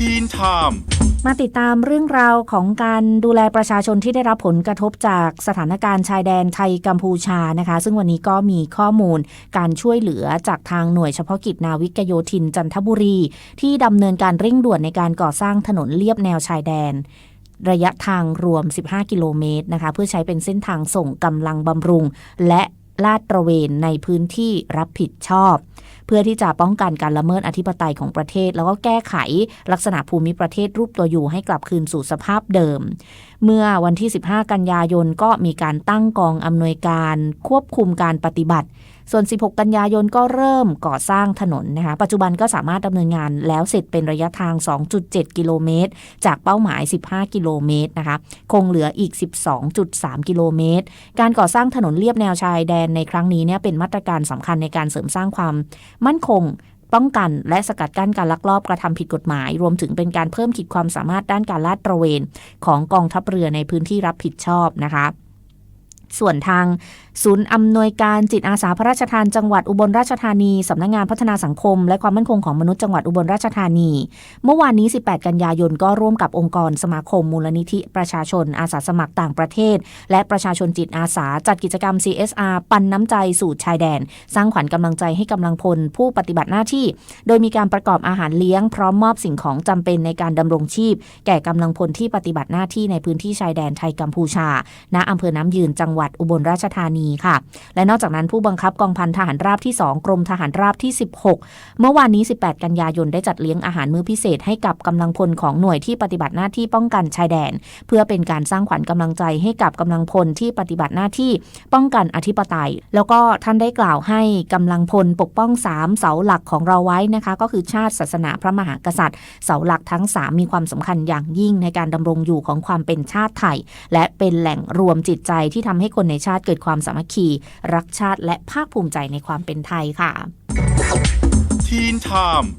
ทีนไทม์มาติดตามเรื่องราวของการดูแลประชาชนที่ได้รับผลกระทบจากสถานการณ์ชายแดนไทยกัมพูชานะคะ ซึ่งวันนี้ก็มีข้อมูลการช่วยเหลือจากทางหน่วยเฉพาะกิจนาวิกโยธินจันทบุรี ที่ดำเนินการเร่งด่วนในการก่อสร้างถนนเลียบแนวชายแดน ระยะทางรวม 15 กิโลเมตรนะคะ เพื่อใช้เป็นเส้นทางส่งกำลังบำรุง และลาดตระเวนในพื้นที่รับผิดชอบ พื่อที่จะป้องกันการละเมิดอธิปไตยของประเทศ แล้วก็แก้ไขลักษณะภูมิประเทศรูปตัวอยู่ให้กลับคืนสู่สภาพเดิม เมื่อวันที่ 15 กันยายนก็มีการตั้งกองอำนวยการควบคุมการปฏิบัติ ส่วน 16 กันยายนก็เริ่มก่อสร้างถนนนะคะ ปัจจุบันก็สามารถดำเนินงานแล้วเสร็จเป็นระยะทาง 2.7 กิโลเมตร จากเป้าหมาย 15 กิโลเมตรนะคะ คงเหลืออีก 12.3 กิโลเมตร การก่อสร้างถนนเลียบแนวชายแดนในครั้งนี้เนี่ยเป็นมาตรการสำคัญในการเสริมสร้างความมั่นคง ป้องกันและสกัดกั้นการลักลอบกระทำผิดกฎหมาย รวมถึงเป็นการเพิ่มขีดความสามารถด้านการลาดตระเวน ของกองทัพเรือในพื้นที่รับผิดชอบนะคะ ส่วนทาง ศูนย์อำนวยการจิตอาสาพระราชทานจังหวัดอุบลราชธานีสำนักงานพัฒนาสังคม และความมั่นคงของมนุษย์จังหวัดอุบลราชธานี เมื่อวานนี้ 18 กันยายนก็ร่วมกับองค์กรสมาคม มูลนิธิประชาชนอาสาสมัครต่างประเทศ และประชาชนจิตอาสาจัดกิจกรรม CSR ปันน้ำใจสู่ชายแดน สร้างขวัญกำลังใจให้กำลังพลผู้ปฏิบัติหน้าที่ โดยมีการประกอบอาหารเลี้ยงพร้อมมอบสิ่งของจำเป็นในการดำรงชีพ แก่กำลังพลที่ปฏิบัติหน้าที่ในพื้นที่ชายแดนไทยกัมพูชา ณอำเภอน้ำยืนจังหวัดอุบลราชธานีค่ะ และนอกจากนั้นผู้บังคับกองพันทหารราบที่ 2 กรมทหารราบที่ 16 เมื่อวานนี้ 18 กันยายนได้จัดเลี้ยงอาหารมื้อพิเศษให้กับกำลังพลของหน่วยที่ปฏิบัติหน้าที่ป้องกันชายแดน เพื่อเป็นการสร้างขวัญกำลังใจให้กับกำลังพลที่ปฏิบัติหน้าที่ป้องกันอธิปไตย แล้วก็ท่านได้กล่าวให้กำลังพลปกป้อง3เสาหลักของเราไว้นะคะ ก็คือชาติศาสนาพระมหากษัตริย์ เสาหลักทั้ง 3 มีความสำคัญอย่างยิ่งในการดำรงอยู่ของความเป็นชาติไทย และเป็นแหล่งรวมจิตใจที่ทำให้คนในชาติเกิดความสามัคคี รักชาติและภาคภูมิใจในความเป็นไทยค่ะทีนไทม์